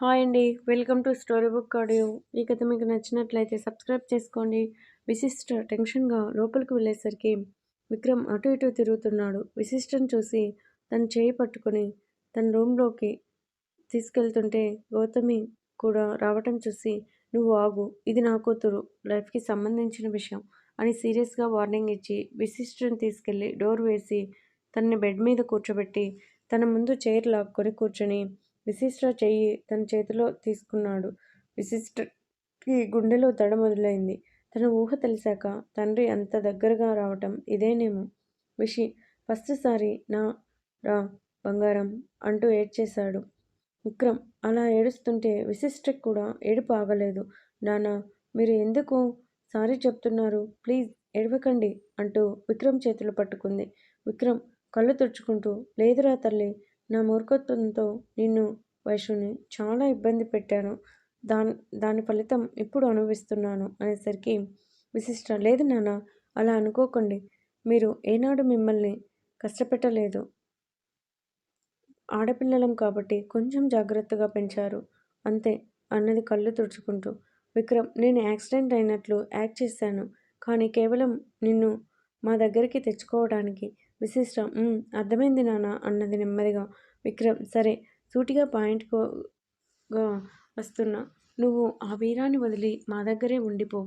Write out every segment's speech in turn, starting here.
Hi అండి. Welcome to Story Book Audio. ఈ కథ మీకు నచ్చినట్లయితే సబ్స్క్రైబ్ చేసుకోండి. విశిష్ట టెన్షన్గా లోపలికి వెళ్ళేసరికి విక్రమ్ అటు ఇటు తిరుగుతున్నాడు. విశిష్టను చూసి తన చేయి పట్టుకొని తన రూమ్లోకి తీసుకెళ్తుంటే గౌతమి కూడా రావటం చూసి నువ్వు ఆగు. ఇది నా కూతురు. లైఫ్కి సంబంధించిన విషయం అని సీరియస్గా వార్నింగ్ ఇచ్చి విశిష్టను తీసుకెళ్ళి డోర్ వేసి తనని బెడ్ మీద కూర్చోబెట్టి తన ముందు చైర్ లాక్కొని కూర్చొని విశిష్ట చెయ్యి తన చేతిలో తీసుకున్నాడు. విశిష్టకి గుండెలో తడ మొదలైంది. తన ఊహ తెలిసాక తండ్రి అంత దగ్గరగా రావటం ఇదేనేమో? విషి ఫస్ట్ సారి నా రా బంగారం అంటూ ఏడ్చేశాడు. విక్రమ్ అలా ఏడుస్తుంటే విశిష్టకి కూడా ఏడుపు ఆగలేదు. నానా మీరు ఎందుకు సారీ చెప్తున్నారు? ప్లీజ్ ఏడవకండి అంటూ విక్రమ్ చేతులు పట్టుకుంది. విక్రమ్ కళ్ళు తుడుచుకుంటూ లేదురా తల్లి నా మూర్ఖత్వంతో నిన్ను వైషుని చాలా ఇబ్బంది పెట్టాను. దాని దాని ఫలితం ఇప్పుడు అనుభవిస్తున్నాను అనేసరికి విశిష్ట లేదు నాన్న అలా అనుకోకండి. మీరు ఏనాడు మిమ్మల్ని కష్టపెట్టలేదు. ఆడపిల్లలం కాబట్టి కొంచెం జాగ్రత్తగా పెంచారు. అంతే అన్నది కళ్ళు తుడుచుకుంటూ. విక్రమ్ నేను యాక్సిడెంట్ అయినట్లు యాక్ట్ చేశాను. కానీ కేవలం నిన్ను మా దగ్గరికి తెచ్చుకోవడానికి. విశిష్ట అర్థమైంది నాన్న అన్నది నెమ్మదిగా. విక్రమ్ సరే సూటిగా పాయింట్గా వస్తున్నా. నువ్వు ఆ వీరాన్ని వదిలి మా దగ్గరే ఉండిపో.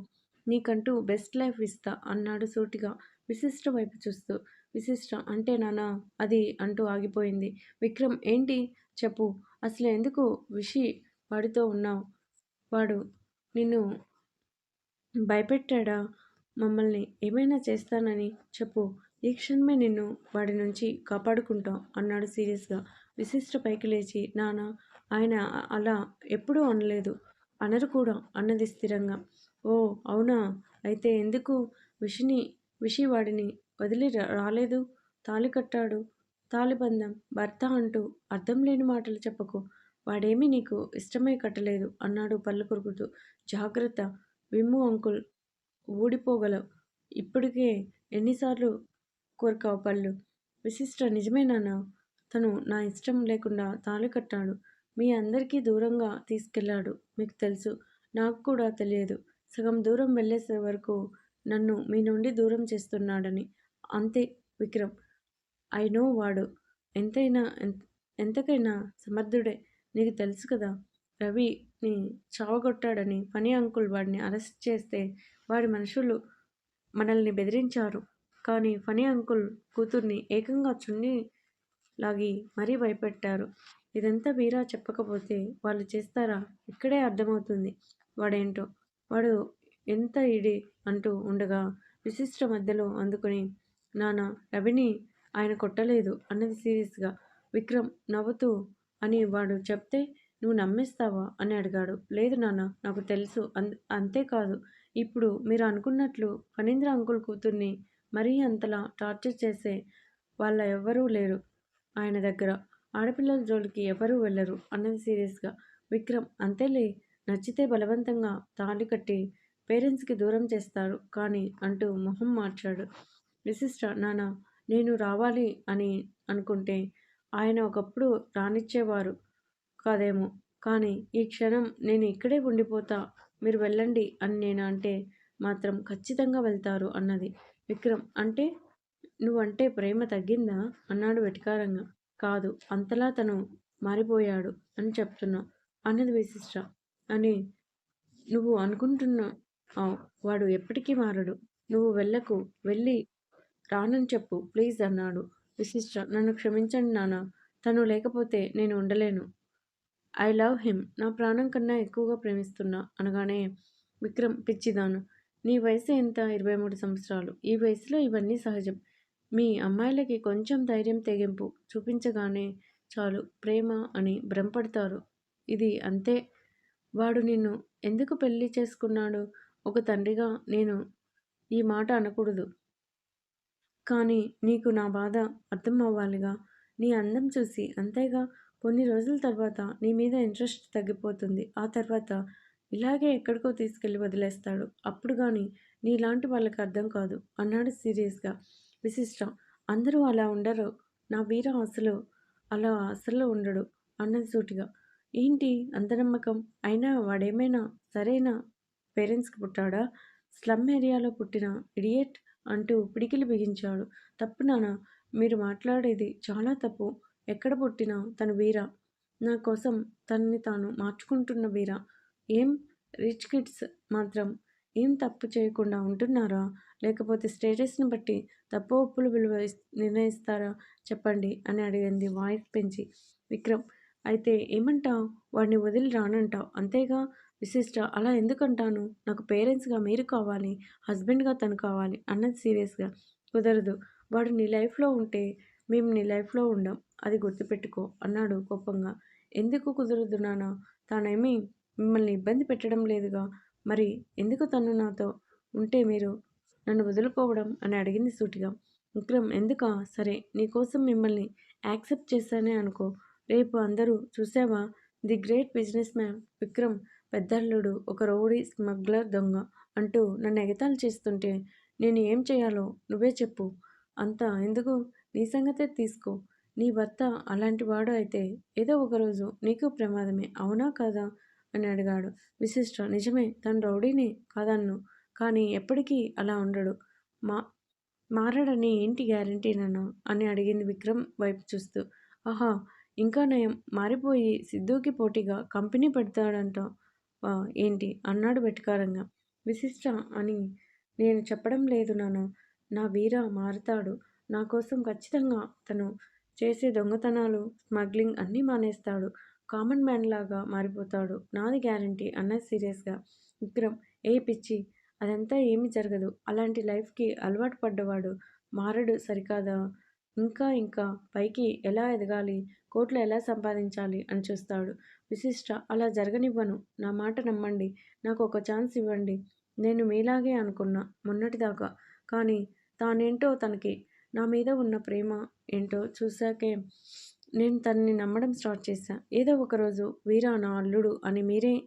నీకంటూ బెస్ట్ లైఫ్ ఇస్తా అన్నాడు సూటిగా. విశిష్ట వైపు చూస్తూ. విశిష్ట అంటే నానా? అది అంటూ ఆగిపోయింది. విక్రమ్ ఏంటి? చెప్పు. అసలు ఎందుకు విషి వాడితో ఉన్నావు? వాడు నిన్ను భయపెట్టాడా? మమ్మల్ని ఏమైనా చేస్తానని చెప్పు. ఈ క్షణమే నిన్ను వాడి నుంచి కాపాడుకుంటాం అన్నాడు సీరియస్గా. విశిష్ట పైకి లేచి నాన్న ఆయన అలా ఎప్పుడూ అనలేదు. అనరు కూడా అన్నది స్థిరంగా. ఓ అవునా? అయితే ఎందుకు విషిని విషి వాడిని వదిలి రాలేదు? తాలి కట్టాడు. తాలిబంధం భర్త అంటూ అర్థం లేని మాటలు చెప్పకు. వాడేమీ నీకు ఇష్టమై కట్టలేదు అన్నాడు పళ్ళు కొరుకుతూ. జాగ్రత్త విమ్ము అంకుల్ ఊడిపోగలవు. ఇప్పటికే ఎన్నిసార్లు కోరికావు పళ్ళు విశిష్ట నిజమేనా తను నా ఇష్టం లేకుండా తాళి కట్టాడు. మీ అందరికీ దూరంగా తీసుకెళ్ళాడు మీకు తెలుసు. నాకు కూడా తెలియదు. సగం దూరం వెళ్ళేసే వరకు నన్ను మీ నుండి దూరం చేస్తున్నాడని. అంతే విక్రమ్. ఐ నో వాడు. ఎంతైనా ఎంతకైనా సమర్థుడే. నీకు తెలుసు కదా. రవిని చావగొట్టాడని పని అంకుల్ వాడిని అరెస్ట్ చేస్తే వాడి మనుషులు మనల్ని బెదిరించారు. కానీ ఫనీ అంకుల్ కూతుర్ని ఏకంగా చున్ని లాగి మరీ భయపెట్టారు. ఇదంతా వీరా చెప్పకపోతే వాళ్ళు చేస్తారా? ఇక్కడే అర్థమవుతుంది. వాడేంటో? వాడు ఎంత ఇడి అంటూ ఉండగా విశిష్ట మధ్యలో అందుకుని నాన్న రవిని ఆయన కొట్టలేదు అన్నది సీరియస్గా. విక్రమ్ నవ్వుతూ అని వాడు చెప్తే నువ్వు నమ్మేస్తావా? అని అడిగాడు. లేదు నాన్న నాకు తెలుసు. అంతేకాదు. ఇప్పుడు మీరు అనుకున్నట్లు ఫణీంద్ర అంకుల్ కూతుర్ని మరీ అంతలా టార్చర్ చేసే వాళ్ళ ఎవ్వరూ లేరు ఆయన దగ్గర. ఆడపిల్లల జోలికి ఎవరూ వెళ్ళరు అన్నది సీరియస్గా. విక్రమ్ అంతేలే నచ్చితే బలవంతంగా తాళి కట్టి పేరెంట్స్కి దూరం చేస్తారు కానీ అంటూ మొహం మార్చాడు. విశిష్ట నాన్న నేను రావాలి అని అనుకుంటే ఆయన ఒకప్పుడు రానిచ్చేవారు కాదేమో. కానీ ఈ క్షణం నేను ఇక్కడే ఉండిపోతా మీరు వెళ్ళండి అని నేను అంటే మాత్రం ఖచ్చితంగా వెళ్తారు అన్నది. విక్రమ్ అంటే నువ్వంటే ప్రేమ తగ్గిందా? అన్నాడు వెటకారంగా. కాదు అంతలా తను మారిపోయాడు అని చెప్తున్నా. అన్నది విశిష్ట. అని నువ్వు అనుకుంటున్నా? వాడు ఎప్పటికీ మారడు. నువ్వు వెళ్ళకు వెళ్ళి రానని చెప్పు ప్లీజ్ అన్నాడు విశిష్ట. నన్ను క్షమించండి నాన్న తను లేకపోతే నేను ఉండలేను. I love him. నా ప్రాణం కన్నా ఎక్కువగా ప్రేమిస్తున్నా అనగానే విక్రమ్ పిచ్చిదాను. నీ వయసు ఎంత? ఇరవై మూడు సంవత్సరాలు. ఈ వయసులో ఇవన్నీ సహజం. మీ అమ్మాయిలకి కొంచెం ధైర్యం తెగింపు చూపించగానే చాలు. ప్రేమ అని భ్రమపడతారు. ఇది అంతే. వాడు నిన్ను ఎందుకు పెళ్ళి చేసుకున్నాడు? ఒక తండ్రిగా నేను ఈ మాట అనకూడదు. కానీ నీకు నా బాధ అర్థం అవ్వాలిగా. నీ అందం చూసి అంతేగా. కొన్ని రోజుల తర్వాత నీ మీద ఇంట్రెస్ట్ తగ్గిపోతుంది. ఆ తర్వాత ఇలాగే ఎక్కడికో తీసుకెళ్ళి వదిలేస్తాడు. అప్పుడు కానీ నీలాంటి వాళ్ళకి అర్థం కాదు అన్నాడు సీరియస్గా. విశిష్ట అందరూ అలా ఉండరు. నా వీర అసలు అలా అసలు ఉండడు అన్నది సూటిగా. ఏంటి అంత నమ్మకం అయినా వాడేమైనా సరైన? పేరెంట్స్కి పుట్టాడా? స్లమ్ ఏరియాలో పుట్టిన ఇడియట్ అంటూ పిడికిలి బిగించాడు. తప్పు నాన్న మీరు మాట్లాడేది చాలా తప్పు. ఎక్కడ పుట్టినా తను వీర. నా కోసం తనని తాను మార్చుకుంటున్న వీర. ఏం రిచ్ కిడ్స్ మాత్రం ఏం తప్పు చేయకుండా ఉంటున్నారా? లేకపోతే స్టేటస్ని బట్టి తప్పు ఒప్పులు విలువ నిర్ణయిస్తారా? చెప్పండి అని అడిగింది వాయిస్ పెంచి. విక్రమ్ అయితే ఏమంటావు వాడిని వదిలి రానంటావు అంతేగా? విశిష్ట అలా ఎందుకంటాను? నాకు పేరెంట్స్గా మీరు కావాలి హస్బెండ్గా తను కావాలి అన్నది సీరియస్గా. కుదరదు. వాడు నీ లైఫ్లో ఉంటే మేము నీ లైఫ్లో ఉండం. అది గుర్తుపెట్టుకో అన్నాడు కోపంగా. ఎందుకు కుదరదు నాన్న తానేమీ మిమ్మల్ని ఇబ్బంది పెట్టడం లేదుగా? మరి ఎందుకు తను నాతో ఉంటే మీరు నన్ను వదులుకోవడం అని అడిగింది సూటిగా. విక్రమ్ ఎందుకా? సరే నీకోసం మిమ్మల్ని యాక్సెప్ట్ చేశానే అనుకో. రేపు అందరూ చూసావా? The great businessman Vikram పెద్దల్లుడు ఒక రౌడీ స్మగ్లర్ దొంగ అంటూ నన్ను ఎగతాలు చేస్తుంటే నేను ఏం చేయాలో నువ్వే చెప్పు. అంతా ఎందుకు? నీ సంగతే తీసుకో. నీ భర్త అలాంటి వాడు అయితే ఏదో ఒకరోజు నీకు ప్రమాదమే అవునా కాదా? అని అడిగాడు. విశిష్ట నిజమే తను రౌడీని కాదన్ను కానీ ఎప్పటికీ అలా ఉండడు. మా మారడని ఏంటి గ్యారంటీ నన్ను? అని అడిగింది విక్రమ్ వైపు చూస్తూ. ఆహా ఇంకా నయం మారిపోయి సిద్ధుకి పోటీగా కంపెనీ పెడతాడంట ఏంటి? అన్నాడు వెటకారంగా. విశిష్ట అని నేను చెప్పడం లేదు నాను నా వీర మారుతాడు. నా కోసం ఖచ్చితంగా తను చేసే దొంగతనాలు స్మగ్లింగ్ అన్నీ మానేస్తాడు. కామన్ మ్యాన్ లాగా మారిపోతాడు. నాది గ్యారంటీ అన్న సీరియస్గా. విక్రమ్ ఏ పిచ్చి అదంతా ఏమి జరగదు. అలాంటి లైఫ్కి అలవాటు పడ్డవాడు మారడు సరికాదా? ఇంకా ఇంకా పైకి ఎలా ఎదగాలి? కోట్లు ఎలా సంపాదించాలి? అని చూస్తాడు. విశిష్ట అలా జరగనివ్వను. నా మాట నమ్మండి. నాకు ఒక ఛాన్స్ ఇవ్వండి. నేను మీలాగే అనుకున్నా మొన్నటిదాకా. కానీ తానేంటో తనకి నా మీద ఉన్న ప్రేమ ఏంటో చూశాకే నేను తనని నమ్మడం స్టార్ట్ చేశా. ఏదో ఒకరోజు వీరా నా అల్లుడు అని మీరే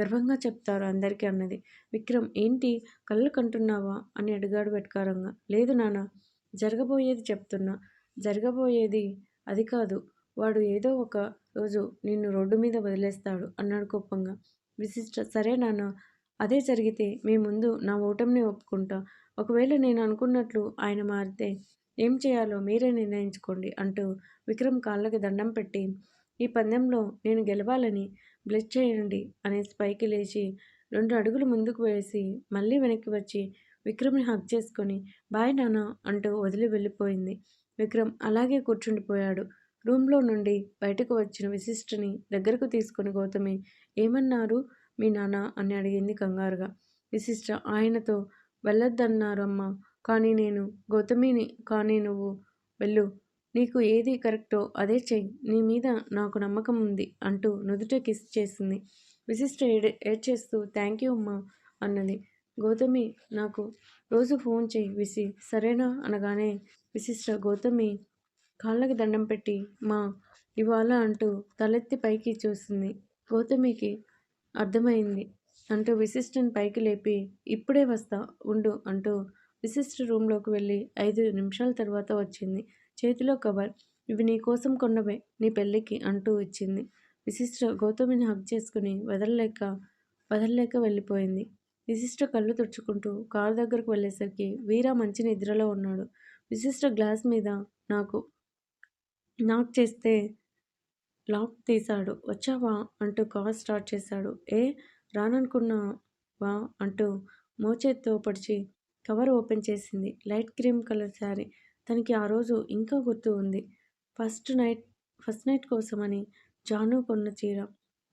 గర్వంగా చెప్తారు అందరికీ అన్నది. విక్రమ్ ఏంటి? కళ్ళు కంటున్నావా? అని అడిగాడు వెటకారంగా. లేదు నాన్న జరగబోయేది చెప్తున్నా. జరగబోయేది అది కాదు. వాడు ఏదో ఒక రోజు నిన్ను రోడ్డు మీద వదిలేస్తాడు అన్నాడు కోపంగా. విశిష్ట సరే నాన్న అదే జరిగితే మీ ముందు నా ఓటమిని ఒప్పుకుంటా. ఒకవేళ నేను అనుకున్నట్లు ఆయన మారితే ఏం చేయాలో మీరే నిర్ణయించుకోండి అంటూ విక్రమ్ కాళ్ళకి దండం పెట్టి ఈ పందెంలో నేను గెలవాలని బ్లెస్ చేయండి అనేసి పైకి లేచి రెండు అడుగులు ముందుకు వేసి మళ్ళీ వెనక్కి వచ్చి విక్రమ్ని హక్ చేసుకొని బాయ్ నాన్న అంటూ వదిలి వెళ్ళిపోయింది. విక్రమ్ అలాగే కూర్చుండిపోయాడు. రూమ్లో నుండి బయటకు వచ్చిన విశిష్టని దగ్గరకు తీసుకుని గౌతమి ఏమన్నారు మీ నాన్న? అని అడిగింది కంగారుగా. విశిష్ట ఆయనతో వెళ్ళొద్దన్నారమ్మా కానీ నేను గౌతమిని కానీ నువ్వు వెళ్ళు. నీకు ఏది కరెక్టో అదే చెయ్యి. నీ మీద నాకు నమ్మకం ఉంది అంటూ నుదుట కిస్ చేసింది. విశిష్ట ఏడ్ ఏడ్చేస్తూ థ్యాంక్ యూ అమ్మా అన్నది. గౌతమి నాకు రోజు ఫోన్ చేయి విసి సరేనా అనగానే విశిష్ట గౌతమి కాళ్ళకి దండం పెట్టి మా ఇవాళ అంటూ తలెత్తి పైకి చూసింది. గౌతమికి అర్థమైంది అంటూ విశిష్టని పైకి లేపి ఇప్పుడే వస్తా ఉండు అంటూ విశిష్ట రూమ్లోకి వెళ్ళి ఐదు నిమిషాల తర్వాత వచ్చింది. చేతిలో కవర్ ఇవి నీ కోసం కొన్నవే నీ పెళ్ళికి అంటూ ఇచ్చింది. విశిష్ట గౌతమిని హక్ చేసుకుని వదలలేక వదలలేక వెళ్ళిపోయింది. విశిష్ట కళ్ళు తుడుచుకుంటూ కారు దగ్గరకు వెళ్ళేసరికి వీరా మంచి నిద్రలో ఉన్నాడు. విశిష్ట గ్లాస్ మీద నాకు నాక్ చేస్తే లాక్ తీశాడు వచ్చావా? అంటూ కార్ స్టార్ట్ చేశాడు. ఏ రాననుకున్నావా? అంటూ మోచేత్తో పడిచి కవర్ ఓపెన్ చేసింది. Light cream colour sari. తనకి ఆ రోజు ఇంకా గుర్తు ఉంది. ఫస్ట్ నైట్ ఫస్ట్ నైట్ కోసమని జాను కొన్న చీర.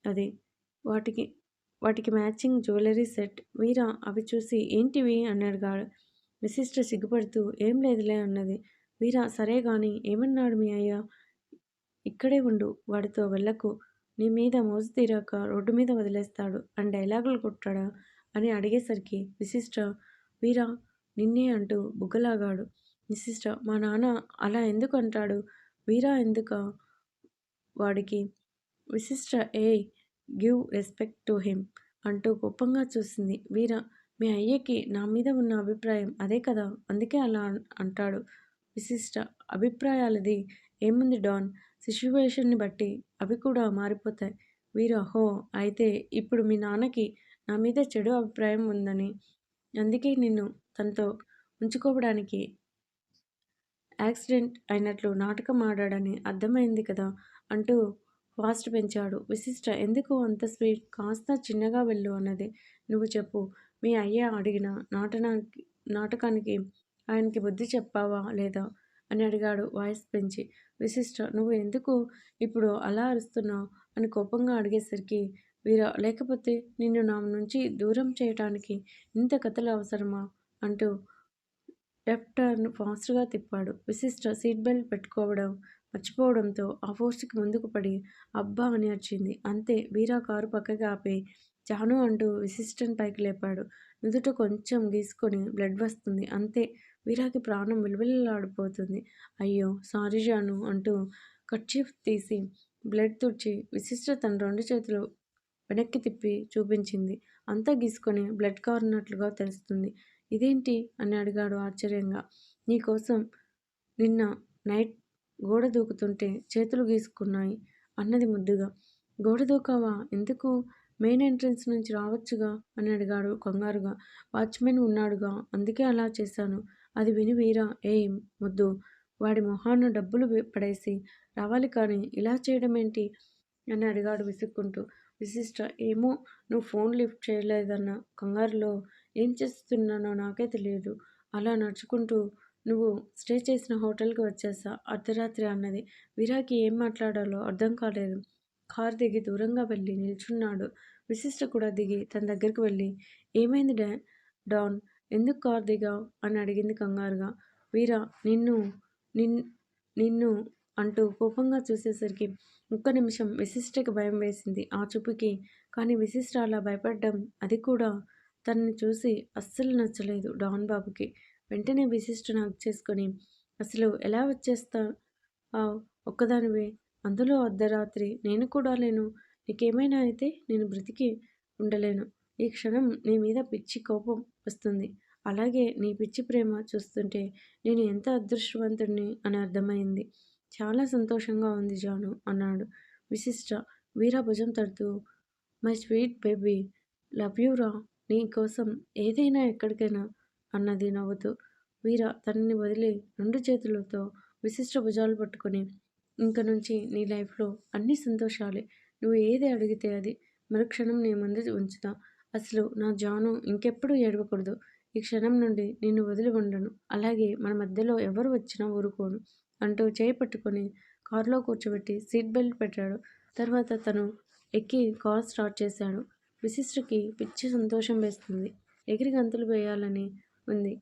అది వాటికి వాటికి మ్యాచింగ్ జ్యువెలరీ సెట్. వీరా అవి చూసి ఏంటివి? అని అడిగాడు విశిష్ట సిగ్గుపడుతూ ఏం లేదులే అన్నది. వీరా సరే గాని ఏమన్నాడు మీ అయ్యా? ఇక్కడే ఉండు వాడితో వెళ్ళకు. నీ మీద మోజు తీరాక రోడ్డు మీద వదిలేస్తాడు. అని డైలాగులు కొట్టాడా? అని అడిగేసరికి విశిష్ట వీరా నిన్నే అంటూ బుగ్గలాగాడు. విశిష్ట మా నాన్న అలా ఎందుకు అంటాడు? వీరా ఎందుక? వాడికి Vishishta a give respect to him అంటూ గొప్పంగా చూసింది వీర. మీ అయ్యకి నా మీద ఉన్న అభిప్రాయం అదే కదా? అందుకే అలా అంటాడు. విశిష్ట అభిప్రాయాలది ఏముంది డాన్? సిచ్యువేషన్ని బట్టి అవి కూడా మారిపోతాయి. వీరా హో అయితే ఇప్పుడు మీ నాన్నకి నా మీద చెడు అభిప్రాయం ఉందని అందుకే నిన్ను తనతో ఉంచుకోవడానికి యాక్సిడెంట్ అయినట్లు నాటకం ఆడాడని అర్థమైంది కదా అంటూ ఫాస్ట్ పెంచాడు. విశిష్ట ఎందుకు అంత స్వీట్ కాస్త చిన్నగా వెళ్ళు అన్నది. నువ్వు చెప్పు. మీ అయ్య అడిగిన నాటనానికి నాటకానికి ఆయనకి బుద్ధి చెప్పావా లేదా అని అడిగాడు వాయిస్ పెంచి. విశిష్ట నువ్వు ఎందుకు ఇప్పుడు అలా అరుస్తున్నావు అని కోపంగా అడిగేసరికి వీరా లేకపోతే నిన్ను నా నుంచి దూరం చేయటానికి ఇంత కథలు అవసరమా? అంటూ లెఫ్టర్ను ఫాస్ట్గా తిప్పాడు. విశిష్ట సీట్ బెల్ట్ పెట్టుకోవడం మర్చిపోవడంతో ఆ ఫోర్స్కి ముందుకు పడి అబ్బా అని వచ్చింది అంతే వీరా కారు పక్కకి ఆపి జాను అంటూ విశిష్టన్ పైకి లేపాడు. నుదుట కొంచెం గీసుకొని బ్లడ్ వస్తుంది. అంతే వీరాకి ప్రాణం విలువలాడిపోతుంది అయ్యో సారీ జాను అంటూ కర్చీఫ్ తీసి బ్లడ్ తుడిచి విశిష్ట తన రెండు చేతులు వెనక్కి తిప్పి చూపించింది. అంతా గీసుకొని బ్లడ్ కారున్నట్లుగా తెలుస్తుంది. ఇదేంటి? అని అడిగాడు ఆశ్చర్యంగా. నీకోసం నిన్న నైట్ గోడ దూకుతుంటే చేతులు గీసుకున్నాయి అన్నది ముద్దుగా. గోడ దూకావా? ఎందుకు? మెయిన్ ఎంట్రన్స్ నుంచి రావచ్చుగా? అని అడిగాడు కంగారుగా. వాచ్మెన్ ఉన్నాడుగా అందుకే అలా చేశాను. అది విని వీరా ఏ ముద్దు వాడి మొహాన్న డబ్బులు పడేసి రావాలి కానీ ఇలా చేయడం ఏంటి అని అడిగాడు విసుక్కుంటూ. విశిష్ట. ఏమో నువ్వు ఫోన్ లిఫ్ట్ చేయలేదన్న కంగారులో ఏం చేస్తున్నానో నాకే తెలియదు. అలా నడుచుకుంటూ నువ్వు స్టే చేసిన హోటల్కి వచ్చేసా? అర్ధరాత్రి అన్నది. వీరాకి ఏం మాట్లాడాలో అర్థం కాలేదు. కార్ దిగి దూరంగా వెళ్ళి నిల్చున్నాడు. విశిష్ట కూడా దిగి తన దగ్గరికి వెళ్ళి ఏమైంది డా డాన్? ఎందుకు కార్ దిగావు? అని అడిగింది కంగారుగా. వీరా నిన్ను నిన్ నిన్ను అంటూ కోపంగా చూసేసరికి ఒక్క నిమిషం విశిష్టకి భయం వేసింది ఆ చూపుకి. కానీ విశిష్ట అలా భయపడ్డం అది కూడా తనని చూసి అస్సలు నచ్చలేదు డాన్ బాబుకి. వెంటనే విశిష్టను హక్ చేసుకొని అసలు ఎలా వచ్చేస్తా ఒక్కదానివే. అందులో అర్ధరాత్రి నేను కూడా లేను. నీకేమైనా అయితే నేను బ్రతికి ఉండలేను. ఈ క్షణం నీ మీద పిచ్చి కోపం వస్తుంది. అలాగే నీ పిచ్చి ప్రేమ చూస్తుంటే నేను ఎంత అదృష్టవంతుడిని అని అర్థమైంది. చాలా సంతోషంగా ఉంది జాను అన్నాడు. విశిష్ట వీరా భుజం తడుతూ my sweet baby love you రా నీ కోసం ఏదైనా ఎక్కడికైనా అన్నది నవ్వుతూ. వీర తనని వదిలి రెండు చేతులతో విశిష్ట భుజాలు పట్టుకొని ఇంక నుంచి నీ లైఫ్లో అన్ని సంతోషాలే. నువ్వు ఏది అడిగితే అది మరుక్షణం నీ ముందు ఉంచుతా. అసలు నా జాను ఇంకెప్పుడు ఏడవకూడదు. ఈ క్షణం నుండి నిన్ను వదిలి ఉండను. అలాగే మన మధ్యలో ఎవరు వచ్చినా ఊరుకోను. అంటూ చేయి పట్టుకొని కారులో కూర్చోబెట్టి సీట్ బెల్ట్ పెట్టాడు. తర్వాత తను ఎక్కి కార్ స్టార్ట్ చేశాడు. విశిష్టకి పిచ్చి సంతోషం వేస్తుంది. ఎగిరి గంతులు వేయాలని ఉంది.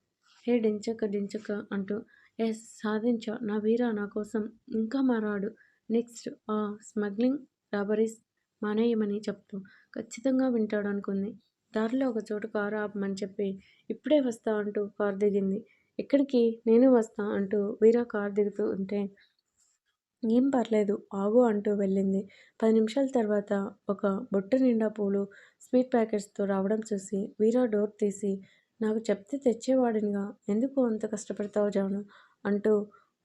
హే డించక్క డించక్క అంటూ ఎస్ సాధించా నా వీరా నా కోసం ఇంకా మారాడు. నెక్స్ట్ ఆ స్మగ్లింగ్ రాబరీస్ మానేయమని చెప్తూ ఖచ్చితంగా వింటాడు అనుకుంది దారిలో ఒక చోటు కారు ఆపమని చెప్పి ఇప్పుడే వస్తా అంటూ కారు దిగింది. ఎక్కడికి? నేను వస్తా అంటూ వీరా కార్ దిగుతూ ఉంటే ఏం పర్లేదు ఆగు అంటూ వెళ్ళింది. పది నిమిషాల తర్వాత ఒక బొట్ట నిండా పూలు స్వీట్ ప్యాకెట్స్తో రావడం చూసి వీరా డోర్ తీసి నాకు చెప్తే తెచ్చేవాడినిగా ఎందుకు అంత కష్టపడతావు జాను? అంటూ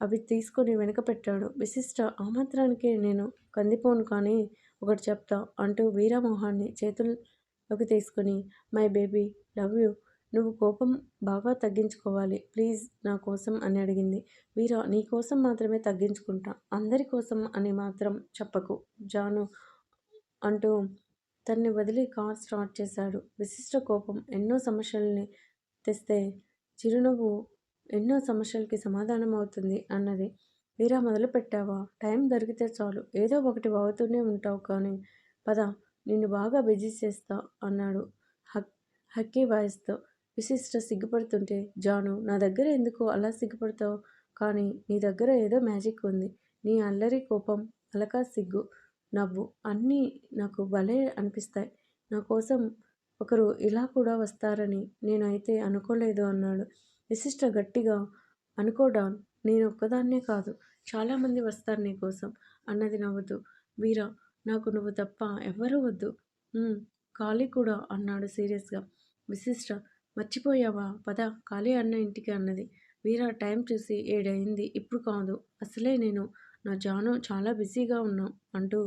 అవి తీసుకొని వెనక పెట్టాడు. విశిష్ట ఆ మాత్రానికే నేను కందిపోను కానీ ఒకటి చెప్తా అంటూ వీరమోహాన్ని చేతుల్లోకి తీసుకుని మై బేబీ లవ్ యూ నువ్వు కోపం బాగా తగ్గించుకోవాలి. ప్లీజ్ నా కోసం అని అడిగింది. వీరా నీ కోసం మాత్రమే తగ్గించుకుంటా. అందరి కోసం అని మాత్రం చెప్పకు. జాను అంటూ తన్ని వదిలి కార్ స్టార్ట్ చేశాడు. విశిష్ట కోపం ఎన్నో సమస్యల్ని తెస్తే చిరునవ్వు ఎన్నో సమస్యలకి సమాధానం అవుతుంది అన్నది. వీరా మొదలు పెట్టావా? టైం దొరికితే చాలు. ఏదో ఒకటి వాగుతూనే ఉంటావు కానీ పద నిన్ను బాగా బిజీ చేస్తా అన్నాడు హక్ హక్కీ వాయిస్తో. విశిష్ట సిగ్గుపడుతుంటే జాను నా దగ్గర ఎందుకు అలా సిగ్గుపడతావు? కానీ నీ దగ్గర ఏదో మ్యాజిక్ ఉంది. నీ అల్లరి కోపం అలకా సిగ్గు నవ్వు అన్నీ నాకు భలే అనిపిస్తాయి. నా కోసం ఒకరు ఇలా కూడా వస్తారని నేనైతే అనుకోలేదు అన్నాడు. విశిష్ట గట్టిగా అనుకోడాన్ నేను ఒక్కదాన్నే కాదు. చాలామంది వస్తారు నీ కోసం అన్నది నవ్వుతూ. వీరా నాకు నువ్వు తప్ప ఎవ్వరూ వద్దు. ఖాళీ కూడా అన్నాడు సీరియస్గా. విశిష్ట మర్చిపోయావా? పద ఖాళీ అన్న ఇంటికి అన్నది. వీరా టైం చూసి ఏడైంది ఇప్పుడు కాదు. అసలే నేను నా జాను చాలా బిజీగా ఉన్నాం అంటూ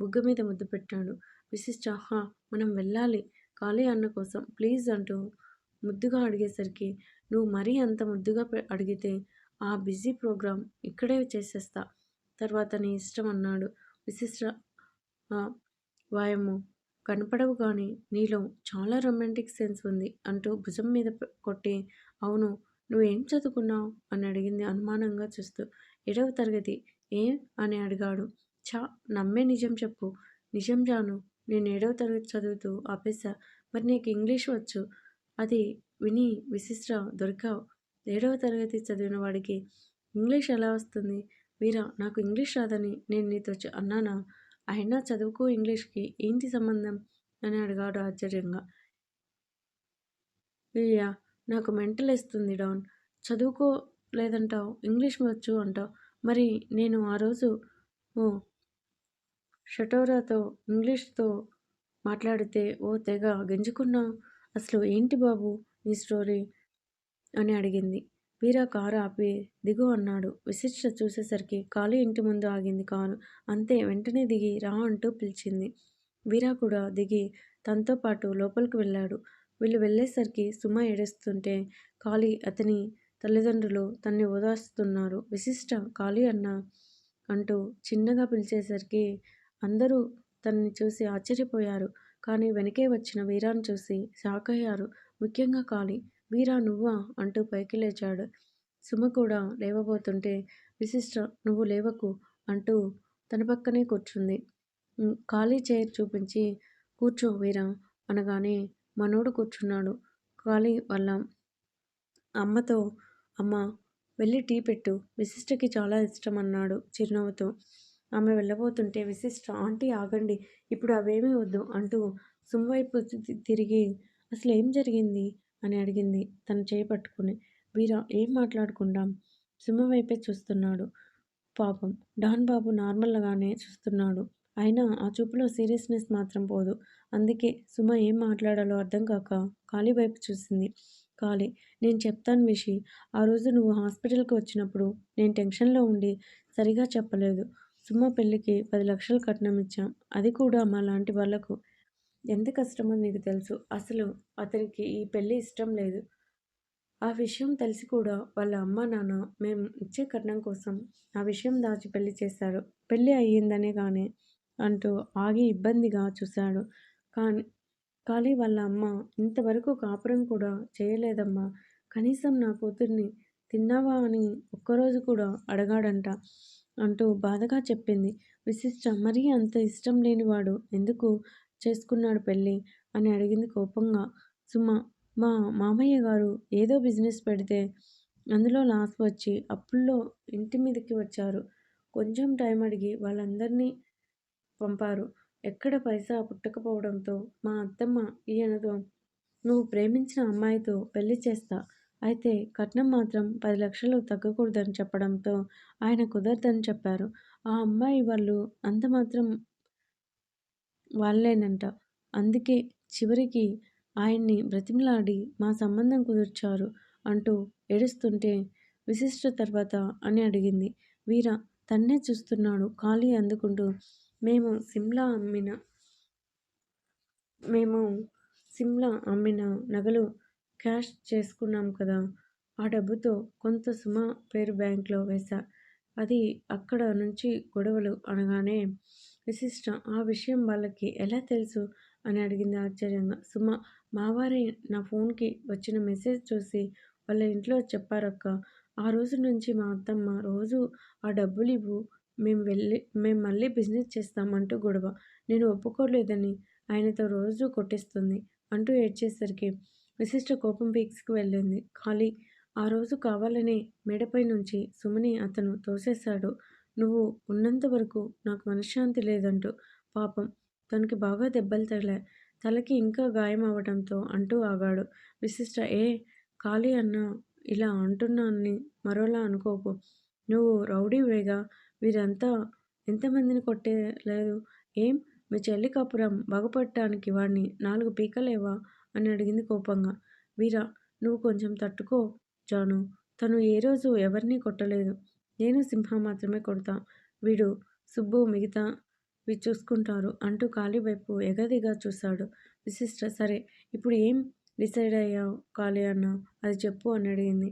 బుగ్గ మీద ముద్దు పెట్టాడు. విశిష్ట హా మనం వెళ్ళాలి. ఖాళీ అన్న కోసం ప్లీజ్ అంటూ ముద్దుగా అడిగేసరికి నువ్వు మరీ అంత ముద్దుగా అడిగితే ఆ బిజీ ప్రోగ్రాం ఇక్కడే చేసేస్తా. తర్వాత నీ ఇష్టం అన్నాడు. విశిష్ట వాయము కనపడవు కానీ నీలో చాలా రొమాంటిక్ సెన్స్ ఉంది అంటూ భుజం మీద కొట్టి అవును నువ్వేం చదువుకున్నావు? అని అడిగింది అనుమానంగా చూస్తూ. ఏడవ తరగతి? ఏం? అని అడిగాడు. చా నమ్మే నిజం చెప్పు. నిజం జాను నేను ఏడవ తరగతి చదువుతూ ఆపేసా మరి నీకు ఇంగ్లీష్ వచ్చు. అది విని విశిష్ట దొరికావు. ఏడవ తరగతి చదివిన వాడికి ఇంగ్లీష్ ఎలా వస్తుంది? వీరా నాకు ఇంగ్లీష్ రాదని నేను నీతో అన్నానా? అయినా చదువుకు ఇంగ్లీష్కి ఏంటి సంబంధం? అని అడిగాడు ఆశ్చర్యంగా. వీర్య నాకు మెంటల్ వేస్తుంది డాన్. చదువుకో లేదంటావు? ఇంగ్లీష్ వచ్చు అంటావు. మరి నేను ఆ రోజు ఓ షటోరాతో ఇంగ్లీష్తో మాట్లాడితే ఓ తెగ గెంజుకున్నావు? అసలు ఏంటి బాబు ఈ స్టోరీ? అని అడిగింది. వీరా కారు ఆపి దిగు అన్నాడు. విశిష్ట చూసేసరికి ఖాళీ ఇంటి ముందు ఆగింది కారు. అంతే వెంటనే దిగి రా అంటూ పిలిచింది. వీరా కూడా దిగి తనతో పాటు లోపలికి వెళ్ళాడు. వీళ్ళు వెళ్ళేసరికి సుమ ఏడుస్తుంటే ఖాళీ అతని తల్లిదండ్రులు తన్ని ఓదార్స్తున్నారు. విశిష్ట కాళీ అన్న అంటూ చిన్నగా పిలిచేసరికి అందరూ తనని చూసి ఆశ్చర్యపోయారు. కానీ వెనకే వచ్చిన వీరాను చూసి షాక్ అయ్యారు. ముఖ్యంగా కాళీ. వీరా నువ్వా? అంటూ పైకి లేచాడు. సుమ కూడా లేవబోతుంటే విశిష్ట నువ్వు లేవకు అంటూ తన పక్కనే కూర్చుంది. ఖాళీ చైర్ చూపించి కూర్చో వీరా అనగానే మనోడు కూర్చున్నాడు. ఖాళీ వల్ల అమ్మతో అమ్మ వెళ్ళి టీ పెట్టు. విశిష్టకి చాలా ఇష్టం అన్నాడు చిరునవ్వుతో. ఆమె వెళ్ళబోతుంటే విశిష్ట ఆంటీ ఆగండి ఇప్పుడు అవేమీ వద్దు అంటూ సుమ తిరిగి అసలు ఏం జరిగింది? అని అడిగింది. తను చేయి పట్టుకుని వీర ఏం మాట్లాడుకుందాం సుమ వైపే చూస్తున్నాడు. పాపం డాన్ బాబు నార్మల్గానే చూస్తున్నాడు. అయినా ఆ చూపులో సీరియస్నెస్ మాత్రం పోదు. అందుకే సుమ ఏం మాట్లాడాలో అర్థం కాక కాళీ వైపు చూసింది. కాళీ నేను చెప్తాను విషి. ఆ రోజు నువ్వు హాస్పిటల్కి వచ్చినప్పుడు నేను టెన్షన్లో ఉండి సరిగా చెప్పలేదు. సుమ పెళ్ళికి పది లక్షలు కట్నం ఇచ్చాం. అది కూడా మా లాంటి వాళ్ళకు ఎంత కష్టమో నీకు తెలుసు. అసలు అతనికి ఈ పెళ్ళి ఇష్టం లేదు. ఆ విషయం తెలిసి కూడా వాళ్ళ అమ్మ నాన్న మేము ఇచ్చే కట్నం కోసం ఆ విషయం దాచి పెళ్ళి చేశారు. పెళ్ళి అయ్యిందనే కానీ అంటూ ఆగి ఇబ్బందిగా చూశాడు. కానీ కానీ వాళ్ళ అమ్మ ఇంతవరకు కాపురం కూడా చేయలేదమ్మా. కనీసం నా కూతుర్ని తిన్నావా అని ఒక్కరోజు కూడా అడగాడంట అంటూ బాధగా చెప్పింది. విశిష్ట మరీ అంత ఇష్టం లేనివాడు ఎందుకు చేసుకున్నాడు పెళ్ళి? అని అడిగింది కోపంగా. సుమ మా మామయ్య గారు ఏదో బిజినెస్ పెడితే అందులో లాస్ వచ్చి అప్పుల్లో ఇంటి మీదకి వచ్చారు. కొంచెం టైం అడిగి వాళ్ళందరినీ పంపారు. ఎక్కడ పైసా పుట్టకపోవడంతో మా అత్తమ్మ ఈయనతో నువ్వు ప్రేమించిన అమ్మాయితో పెళ్ళి చేస్తా. అయితే కట్నం మాత్రం పది లక్షలు తగ్గకూడదని చెప్పడంతో ఆయన కుదరదని చెప్పారు. ఆ అమ్మాయి వాళ్ళు అంత మాత్రం వాళ్ళేనంట. అందుకే చివరికి ఆయన్ని బ్రతిమలాడి మా సంబంధం కుదిర్చారు అంటూ ఏడుస్తుంటే విశిష్ట తర్వాత అని అడిగింది. వీర తన్నే చూస్తున్నాడు ఖాళీ అందుకుంటూ. మేము సిమ్లా అమ్మిన మేము సిమ్లా అమ్మిన నగలు క్యాష్ చేసుకున్నాం కదా. ఆ డబ్బుతో కొంత సుమ పేరు బ్యాంక్లో వేశా. అది అక్కడ నుంచి గొడవలు అనగానే విశిష్ట. ఆ విషయం వాళ్ళకి ఎలా తెలుసు? అని అడిగింది ఆశ్చర్యంగా. సుమ మావారే నా ఫోన్కి వచ్చిన మెసేజ్ చూసి వాళ్ళ ఇంట్లో చెప్పారక్క. ఆ రోజు నుంచి మా అత్తమ్మ రోజు ఆ డబ్బులు ఇవ్వు మేము వెళ్ళి మేము మళ్ళీ బిజినెస్ చేస్తామంటూ గొడవ. నేను ఒప్పుకోలేదని ఆయనతో రోజు కొట్టిస్తుంది అంటూ ఏడ్చేసరికి విశిష్ట కోపం పీక్స్కి వెళ్ళింది. ఖాళీ ఆ రోజు కావాలనే మేడపై నుంచి సుమని అతను తోసేశాడు. నువ్వు ఉన్నంత వరకు నాకు మనశ్శాంతి లేదంటూ పాపం తనకి బాగా దెబ్బలు తగిలాయి. తలకి ఇంకా గాయం అవ్వడంతో అంటూ ఆగాడు. విశిష్ట ఏ ఖాళీ అన్న ఇలా అంటున్నానని మరోలా అనుకోకు. నువ్వు రౌడీవేగా వీరంతా ఎంతమందిని కొట్టేలేదు? ఏం? మీ చెల్లి కాపురం బాగుపడటానికి వాడిని నాలుగు పీకలేవా అని అడిగింది కోపంగా. వీరా నువ్వు కొంచెం తట్టుకో జాను. తను ఏ రోజు ఎవరిని కొట్టలేదు. నేను సింహ మాత్రమే కొడతా. వీడు సుబ్బు మిగతా వి చూసుకుంటారు అంటూ కాళీ వైపు ఎగదిగా చూశాడు విశిష్ట సరే ఇప్పుడు ఏం డిసైడ్ అయ్యావు కాళీ అన్న? అది చెప్పు అని అడిగింది.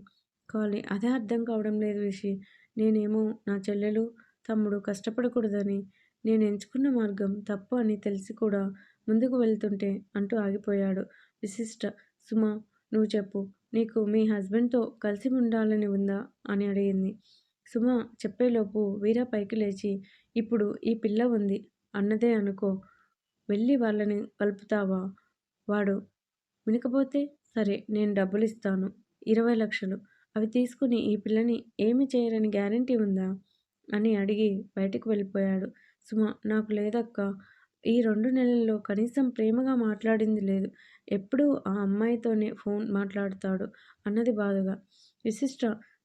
కాళీ అదే అర్థం కావడం లేదు విషి నేనేమో నా చెల్లెలు తమ్ముడు కష్టపడకూడదని నేను ఎంచుకున్న మార్గం తప్పు అని తెలిసి కూడా ముందుకు వెళ్తుంటే అంటూ ఆగిపోయాడు. విశిష్ట సుమ నువ్వు చెప్పు నీకు మీ హస్బెండ్తో కలిసి ఉండాలని ఉందా? అని అడిగింది. సుమ చెప్పేలోపు వీర పైకి లేచి ఇప్పుడు ఈ పిల్ల ఉంది అన్నదే అనుకో వెళ్ళి వాళ్ళని కలుపుతావా? వాడు వినకపోతే సరే నేను డబ్బులు ఇస్తాను ఇరవై లక్షలు అవి తీసుకుని ఈ పిల్లని ఏమి చేయరని గ్యారంటీ ఉందా? అని అడిగి బయటకు వెళ్ళిపోయాడు. సుమ నాకు లేదక్క ఈ రెండు నెలల్లో కనీసం ప్రేమగా మాట్లాడింది లేదు. ఎప్పుడూ ఆ అమ్మాయితోనే ఫోన్ మాట్లాడతాడు అన్నది బాధగా. విశిష్ట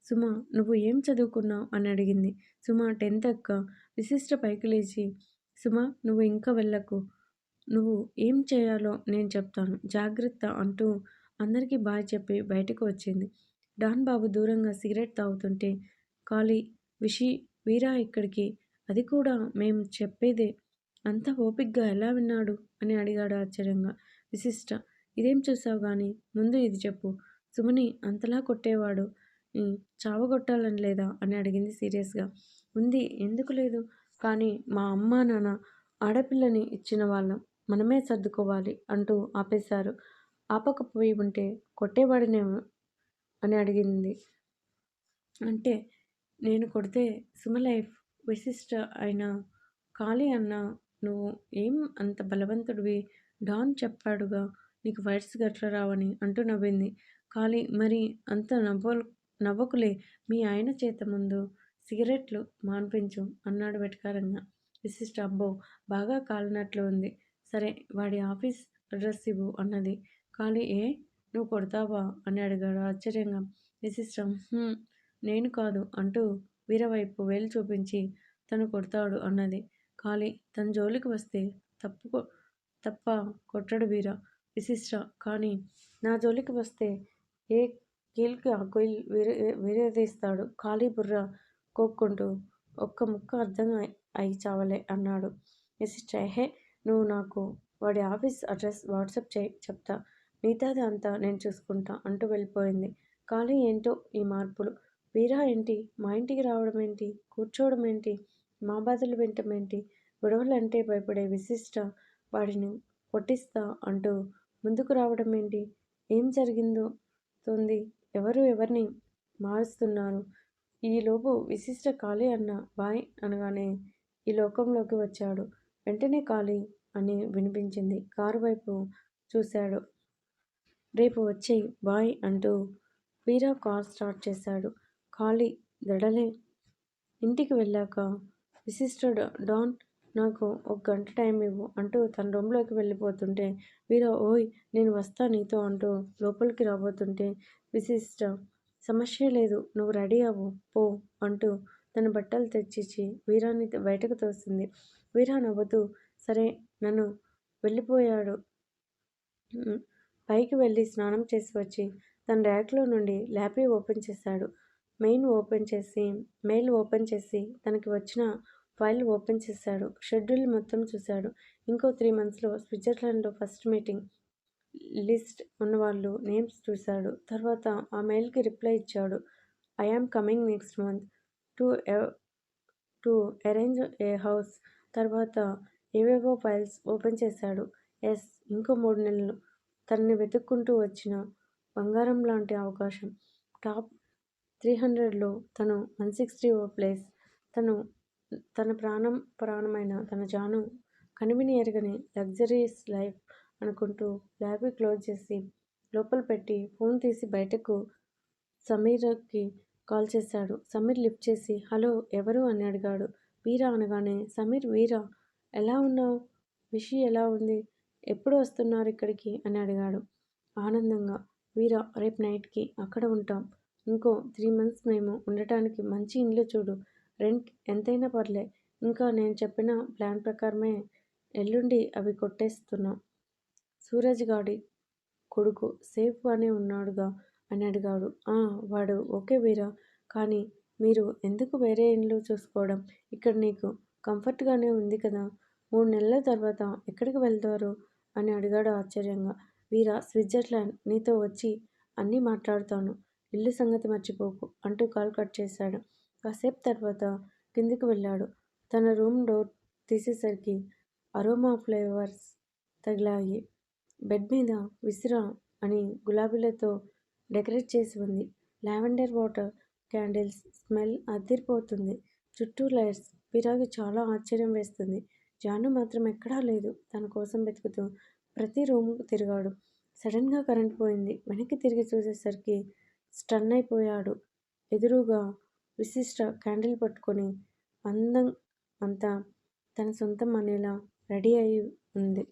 సుమ నువ్వు ఏం చదువుకున్నావు? అని అడిగింది. సుమ టెన్త్ అక్క. విశిష్ట పైకి లేచి సుమ నువ్వు ఇంకా వెళ్ళకు. నువ్వు ఏం చేయాలో నేను చెప్తాను. జాగ్రత్త అంటూ అందరికీ బాయ్ చెప్పి బయటకు వచ్చింది. డాన్ బాబు దూరంగా సిగరెట్ తాగుతుంటే ఖాళీ విషి వీరా ఇక్కడికి. అది కూడా మేము చెప్పేదే. అంత ఓపిగ్గా ఎలా విన్నాడు? అని అడిగాడు ఆశ్చర్యంగా. విశిష్ట ఇదేం చూసావు కానీ ముందు ఇది చెప్పు. సుమని అంతలా కొట్టేవాడు. చావగొట్టాలని లేదా? అని అడిగింది సీరియస్గా. ఉంది. ఎందుకు లేదు? కానీ మా అమ్మ నాన్న ఆడపిల్లని ఇచ్చిన వాళ్ళం. మనమే సర్దుకోవాలి అంటూ ఆపేశారు. ఆపకపోయి ఉంటే కొట్టేవాడినేమో అని అడిగింది. అంటే నేను కొడితే సుమ లైఫ్ విశిష్ట అయినా ఖాళీ అన్నా నువ్వు ఏం అంత బలవంతుడివి? డాన్ చెప్పాడుగా నీకు వైర్స్ గట్రా రావని అంటూ నవ్వింది. ఖాళీ మరి అంత నవ్వ నవ్వకులే మీ ఆయన చేత ముందు సిగరెట్లు మాన్పించు అన్నాడు వెటకారంగా. విశిష్ట అబ్బో బాగా కాలినట్లు ఉంది. సరే వాడి ఆఫీస్ అడ్రస్ ఇవ్వు అన్నది. ఖాళీ ఏ? నువ్వు కొడతావా? అని అడిగాడు ఆశ్చర్యంగా. విశిష్టం నేను కాదు అంటూ వీరవైపు వేలు చూపించి తను కొడతాడు అన్నది. ఖాళీ తన జోలికి వస్తే తప్పు తప్ప కొట్టడు వీర. విశిష్ట కానీ నా జోలికి వస్తే ఏ గిల్కి ఆ కొయిల్ విరే విరేదీస్తాడు ఖాళీ బుర్ర కోక్కుంటూ ఒక్క ముక్క అర్థం అయి చావలే అన్నాడు. మిస్టర్ హే నువ్వు నాకు వాడి ఆఫీస్ అడ్రస్ వాట్సాప్ చే చెప్తా. మిగతాది అంతా నేను చూసుకుంటా అంటూ వెళ్ళిపోయింది. ఖాళీ ఏంటో ఈ మార్పులు? వీరా ఏంటి? మా ఇంటికి రావడం ఏంటి? కూర్చోవడం ఏంటి? మా బాధలు వింటం ఏంటి? గొడవలంటే భయపడే విశిష్ట వాడిని కొట్టిస్తా అంటూ ముందుకు రావడం ఏంటి? ఏం జరిగిందో తోంది ఎవరు ఎవరిని మారుస్తున్నారు? ఈలోపు విశిష్ట ఖాళీ అన్న బాయ్ అనగానే ఈ లోకంలోకి వచ్చాడు. వెంటనే ఖాళీ అని వినిపించింది. కారు వైపు చూశాడు. రేపు వచ్చి బాయ్ అంటూ వీరా కార్ స్టార్ట్ చేశాడు. ఖాళీ దడలే ఇంటికి వెళ్ళాక విశిష్ట డాన్ నాకు ఒక గంట టైం ఇవ్వు అంటూ తన రూమ్లోకి వెళ్ళిపోతుంటే వీరా ఓయ్ నేను వస్తా నీతో అంటూ లోపలికి రాబోతుంటే విశిష్ట సమస్య లేదు నువ్వు రెడీ అవ్వు పో అంటూ తన బట్టలు తెచ్చిచ్చి వీరాన్ని బయటకు తోస్తుంది. వీరా నవ్వుతూ సరే నన్ను వెళ్ళిపోయాడు. పైకి వెళ్ళి స్నానం చేసి వచ్చి తన ర్యాక్లో నుండి ల్యాపీ ఓపెన్ చేశాడు. మెయిన్ ఓపెన్ చేసి మెయిల్ ఓపెన్ చేసి తనకి వచ్చిన ఫైల్ ఓపెన్ చేశాడు. షెడ్యూల్ మొత్తం చూశాడు. ఇంకో త్రీ మంత్స్లో స్విట్జర్లాండ్లో ఫస్ట్ మీటింగ్ లిస్ట్ ఉన్నవాళ్ళు నేమ్స్ చూశాడు. తర్వాత ఆ మెయిల్కి రిప్లై ఇచ్చాడు. I am coming next month to to arrange a house. తర్వాత ఏవేవో ఫైల్స్ ఓపెన్ చేశాడు. ఎస్ ఇంకో మూడు నెలలు తనని వెతుక్కుంటూ వచ్చిన బంగారం లాంటి అవకాశం. టాప్ త్రీ హండ్రెడ్లో తను వన్ సిక్స్టీ ఓ ప్లేస్ తను తన ప్రాణం ప్రాణమైన తన జాను కనివిని ఎరగని లగ్జరీస్ లైఫ్ అనుకుంటూ ల్యాబ్ క్లోజ్ చేసి లోపల పెట్టి ఫోన్ తీసి బయటకు సమీర్కి కాల్ చేశాడు. సమీర్ లిఫ్ట్ చేసి హలో ఎవరు? అని అడిగాడు. వీరా అనగానే సమీర్ వీరా ఎలా ఉన్నావు? విషి ఎలా ఉంది? ఎప్పుడు వస్తున్నారు ఇక్కడికి? అని అడిగాడు. ఆనందంగా వీరా రేపు నైట్కి అక్కడ ఉంటాం. ఇంకో త్రీ మంత్స్ మేము ఉండటానికి మంచి ఇండ్లు చూడు. రెంట్ ఎంతైనా పర్లే. ఇంకా నేను చెప్పిన ప్లాన్ ప్రకారమే ఎల్లుండి అవి కొట్టేస్తున్నా. సూరజ్ గాడి కొడుకు సేఫ్గానే ఉన్నాడుగా అని అడిగాడు. వాడు ఓకే వీరా. కానీ మీరు ఎందుకు వేరే ఇండ్లు చూసుకోవడం? ఇక్కడ నీకు కంఫర్ట్గానే ఉంది కదా. మూడు నెలల తర్వాత ఎక్కడికి వెళ్తారు? అని అడిగాడు ఆశ్చర్యంగా. వీరా స్విట్జర్లాండ్ నీతో వచ్చి అన్నీ మాట్లాడుతాను. ఇల్లు సంగతి మర్చిపోకు అంటూ కాల్ కట్ చేశాడు. కాసేపు తర్వాత కిందికి వెళ్ళాడు. తన రూమ్ డోర్ తీసేసరికి అరోమా ఫ్లేవర్స్ తగిలాయి. బెడ్ మీద విసిరా అని గులాబీలతో డెకరేట్ చేసి ఉంది. లావెండర్ వాటర్ క్యాండిల్స్ స్మెల్ అదిరిపోతుంది. చుట్టూ లైట్స్ పిరాగి చాలా ఆశ్చర్యం వేస్తుంది. జాను మాత్రం ఎక్కడా లేదు. తన కోసం వెతుకుతూ ప్రతి రూమ్కు తిరిగాడు. సడన్గా కరెంట్ పోయింది. వెనక్కి తిరిగి చూసేసరికి స్టన్ అయిపోయాడు. ఎదురుగా విశిష్ట క్యాండిల్ పట్టుకొని అందం అంతా తన సొంతం అనేలా రెడీ అయి ఉంది.